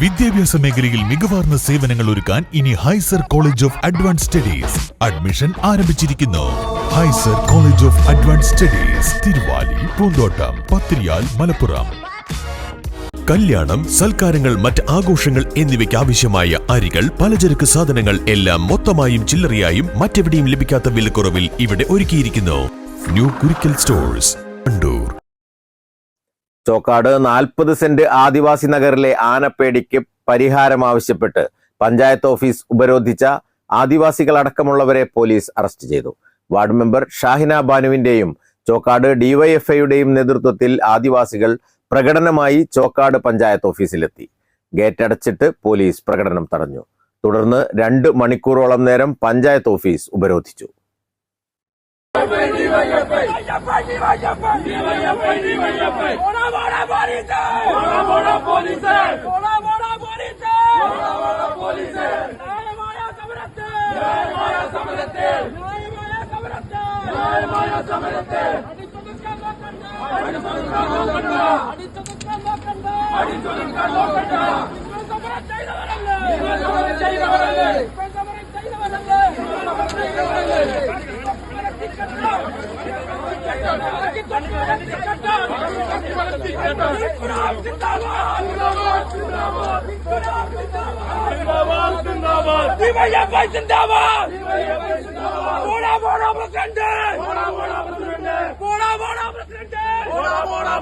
വിദ്യാഭ്യാസ മേഖലയിൽ മികവാർന്ന സേവനങ്ങൾ ഒരുക്കാൻ ഇനി ഹൈസർ college of advance studies admission ആരംഭിച്ചിരിക്കുന്നു. ഹൈസർ college of advance studies Thiruvali Poonthottam Pathiriyal Malappuram. കല്യാണം സൽക്കാരങ്ങൾ മറ്റ് ആഘോഷങ്ങൾ എന്നിവയ്ക്ക് ആവശ്യമായ അരികൾ പലചരക്ക് സാധനങ്ങൾ എല്ലാം മൊത്തമായും ചില്ലറയായും മറ്റെവിടെയും ലഭിക്കാത്ത വിലക്കുറവിൽ ഇവിടെ ഒരുക്കിയിരിക്കുന്നു. ന്യൂ കുരിക്കൽ സ്റ്റോഴ്സ് കണ്ടൂർ ചോക്കാട് നാൽപ്പത് സെന്റ് ആദിവാസി നഗറിലെ ആനപ്പേടിക്ക് പരിഹാരം ആവശ്യപ്പെട്ട് പഞ്ചായത്ത് ഓഫീസ് ഉപരോധിച്ച ആദിവാസികളടക്കമുള്ളവരെ പോലീസ് അറസ്റ്റ് ചെയ്തു. വാർഡ് മെമ്പർ ഷാഹിന ബാനുവിന്റെയും ചോക്കാട് ഡിവൈഎഫ്ഐയുടെയും നേതൃത്വത്തിൽ ആദിവാസികൾ പ്രകടനമായി ചോക്കാട് പഞ്ചായത്ത് ഓഫീസിലെത്തി. ഗേറ്റ് അടച്ചിട്ട് പോലീസ് പ്രകടനം തടഞ്ഞു. തുടർന്ന് രണ്ട് മണിക്കൂറോളം നേരം പഞ്ചായത്ത് ഓഫീസ് ഉപരോധിച്ചു. ഡിവൈഎഫ്ഐ സിന്ദാബാദ് പോടാ പോടാ പ്രസിഡന്റ് പോടാ പോടാ പ്രസിഡന്റ് போடா போடா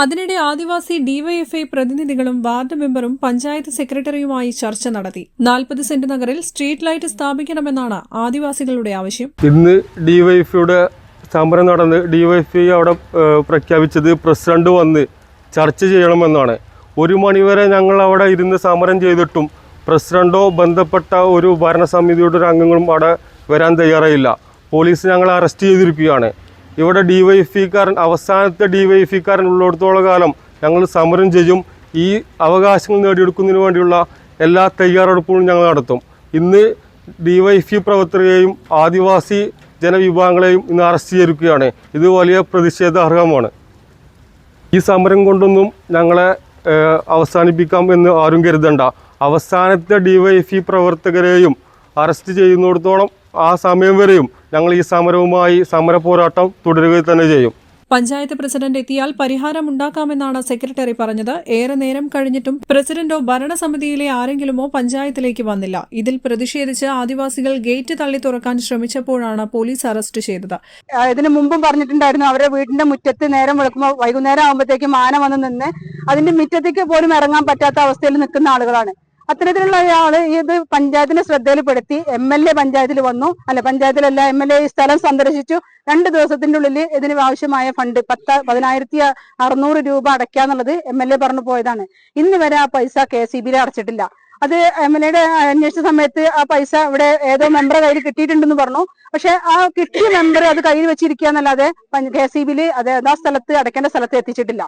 അതിനിടെ ആദിവാസി ഡിവൈഎഫ്ഐ പ്രതിനിധികളും വാർഡ് മെമ്പറും പഞ്ചായത്ത് സെക്രട്ടറിയുമായി ചർച്ച നടത്തി. നാൽപ്പത് സെന്റ് നഗറിൽ സ്ട്രീറ്റ് ലൈറ്റ് സ്ഥാപിക്കണമെന്നാണ് ആദിവാസികളുടെ ആവശ്യം. ഇന്ന് ഡിവൈഎഫ്ഐയുടെ സമരം നടന്ന് ഡിവൈഎഫ്ഐ അവിടെ പ്രഖ്യാപിച്ചത് പ്രസിഡന്റ് വന്ന് ചർച്ച ചെയ്യണമെന്നാണ്. ഒരു മണിവരെ ഞങ്ങൾ അവിടെ ഇരുന്ന് സമരം ചെയ്തിട്ടും പ്രസിഡന്റോ ബന്ധപ്പെട്ട ഒരു ഭരണസമിതിയുടെ ഒരു അംഗങ്ങളും അവിടെ വരാൻ തയ്യാറായില്ല. പോലീസ് ഞങ്ങളെ അറസ്റ്റ് ചെയ്തിരിക്കുകയാണ്. ഇവിടെ ഡിവൈഎഫ്ഐക്കാരൻ അവസാനത്തെ ഡിവൈഎഫ്ഐക്കാരൻ ഉള്ളിടത്തോളം കാലം ഞങ്ങൾ സമരം ചെയ്യും. ഈ അവകാശങ്ങൾ നേടിയെടുക്കുന്നതിന് വേണ്ടിയുള്ള എല്ലാ തയ്യാറെടുപ്പുകളും ഞങ്ങൾ നടത്തും. ഇന്ന് ഡിവൈഎഫ്ഐ പ്രവർത്തകരെയും ആദിവാസി ജനവിഭാഗങ്ങളെയും ഇന്ന് അറസ്റ്റ് ചെയ്തിരിക്കുകയാണ്. ഇത് വലിയ പ്രതിഷേധാർഹമാണ്. ഈ സമരം കൊണ്ടൊന്നും ഞങ്ങളെ അവസാനിപ്പിക്കാം എന്ന് ആരും കരുതണ്ട. അവസാനത്തെ ഡിവൈഎഫ്ഇ പ്രവർത്തകരെയും അറസ്റ്റ് ചെയ്യുന്നിടത്തോളം ആ സമയം വരെയും ഞങ്ങൾ ഈ സമരവുമായി സമര പോരാട്ടം തുടരുക തന്നെ ചെയ്യും. പഞ്ചായത്ത് പ്രസിഡന്റ് എത്തിയാൽ പരിഹാരമുണ്ടാക്കാമെന്നാണ് സെക്രട്ടറി പറഞ്ഞത്. ഏറെ നേരം കഴിഞ്ഞിട്ടും പ്രസിഡന്റോ ഭരണസമിതിയിലെ ആരെങ്കിലുമോ പഞ്ചായത്തിലേക്ക് വന്നില്ല. ഇതിൽ പ്രതിഷേധിച്ച് ആദിവാസികൾ ഗേറ്റ് തള്ളി തുറക്കാൻ ശ്രമിച്ചപ്പോഴാണ് പോലീസ് അറസ്റ്റ് ചെയ്തത്. ഇതിനു മുമ്പും പറഞ്ഞിട്ടുണ്ടായിരുന്നു അവരുടെ വീടിന്റെ മുറ്റത്ത് നേരം വെളുക്കുമ്പോൾ വൈകുന്നേരം ആകുമ്പോഴത്തേക്കും ആന വന്ന് നിന്ന് അതിന്റെ മുറ്റത്തേക്ക് പോലും ഇറങ്ങാൻ പറ്റാത്ത അവസ്ഥയിൽ നിൽക്കുന്ന ആളുകളാണ്. അത്തരത്തിലുള്ള ആൾ ഇത് പഞ്ചായത്തിന്റെ ശ്രദ്ധയിൽപ്പെടുത്തി എം എൽ എ പഞ്ചായത്തിൽ വന്നു. അല്ല പഞ്ചായത്തിലല്ല എം എൽ എ ഈ സ്ഥലം സന്ദർശിച്ചു. രണ്ട് ദിവസത്തിന്റെ ഉള്ളിൽ ഇതിന് ആവശ്യമായ ഫണ്ട് പത്ത് പതിനായിരത്തി അറുന്നൂറ് രൂപ അടയ്ക്കാന്നുള്ളത് എം എൽ എ പറഞ്ഞു പോയതാണ്. ഇന്ന് വരെ ആ പൈസ കെ സി ബിയിൽ അടച്ചിട്ടില്ല. അത് എം എൽ എയുടെ അന്വേഷിച്ച സമയത്ത് ആ പൈസ ഇവിടെ ഏതോ മെമ്പറെ കയ്യിൽ കിട്ടിയിട്ടുണ്ടെന്ന് പറഞ്ഞു. പക്ഷെ ആ കിട്ടിയ മെമ്പർ അത് കയ്യിൽ വെച്ചിരിക്കുക എന്നല്ലാതെ കെ സി ബിയിൽ അത് ആ സ്ഥലത്ത് അടയ്ക്കേണ്ട സ്ഥലത്ത് എത്തിച്ചിട്ടില്ല.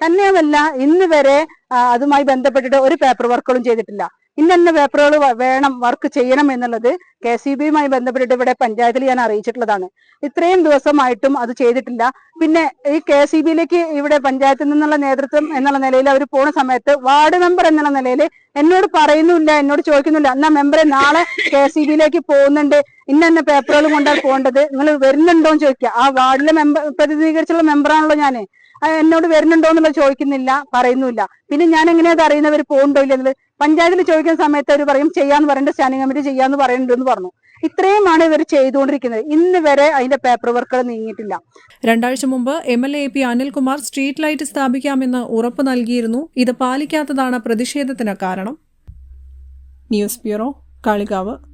തന്നെയുമല്ല ഇന്ന് വരെ അതുമായി ബന്ധപ്പെട്ടിട്ട് ഒരു പേപ്പർ വർക്കുകളും ചെയ്തിട്ടില്ല. ഇന്ന പേപ്പറുകൾ വേണം വർക്ക് ചെയ്യണം എന്നുള്ളത് കെ സി ബിയുമായി ബന്ധപ്പെട്ടിട്ട് ഇവിടെ പഞ്ചായത്തിൽ ഞാൻ അറിയിച്ചിട്ടുള്ളതാണ്. ഇത്രയും ദിവസമായിട്ടും അത് ചെയ്തിട്ടില്ല. പിന്നെ ഈ കെ സി ബിയിലേക്ക് ഇവിടെ പഞ്ചായത്തിൽ നിന്നുള്ള നേതൃത്വം എന്നുള്ള നിലയിൽ അവർ പോണ സമയത്ത് വാർഡ് മെമ്പർ എന്നുള്ള നിലയിൽ എന്നോട് പറയുന്നില്ല എന്നോട് ചോദിക്കുന്നില്ല എന്നാ മെമ്പറെ നാളെ കെ സി ബിയിലേക്ക് പോകുന്നുണ്ട്. ഇന്ന പേപ്പറുകൾ കൊണ്ടാണ് പോകേണ്ടത്? നിങ്ങൾ വരുന്നുണ്ടോ എന്ന് ചോദിക്കുക ആ വാർഡിലെ മെമ്പർ പ്രതിനിധീകരിച്ചുള്ള മെമ്പറാണല്ലോ ഞാൻ എന്നോട് വരുന്നുണ്ടോ എന്നുള്ളത് ചോദിക്കുന്നില്ല പറയുന്നില്ല പിന്നെ ഞാൻ എങ്ങനെയാ അത് അറിയുന്നവർ പോകുന്നുണ്ടോ ഇല്ലെന്നുള്ളത് പഞ്ചായത്തിൽ ചോദിക്കുന്ന സമയത്ത് അവർ പറയും ചെയ്യാന്ന് പറയേണ്ട സ്റ്റാൻഡിംഗ് കമ്മിറ്റി ചെയ്യാന്ന് പറയുന്നുണ്ടെന്ന് പറഞ്ഞു. ഇത്രയുമാണ് ഇവർ ചെയ്തുകൊണ്ടിരിക്കുന്നത്. ഇന്ന് വരെ അതിന്റെ പേപ്പർ വർക്കുകൾ നീങ്ങിയിട്ടില്ല. രണ്ടാഴ്ച മുമ്പ് M L A P Anilkumar street light സ്ഥാപിക്കാമെന്ന് ഉറപ്പ് നൽകിയിരുന്നു. ഇത് പാലിക്കാത്തതാണ് പ്രതിഷേധത്തിന് കാരണം. News bureau Kalikavu.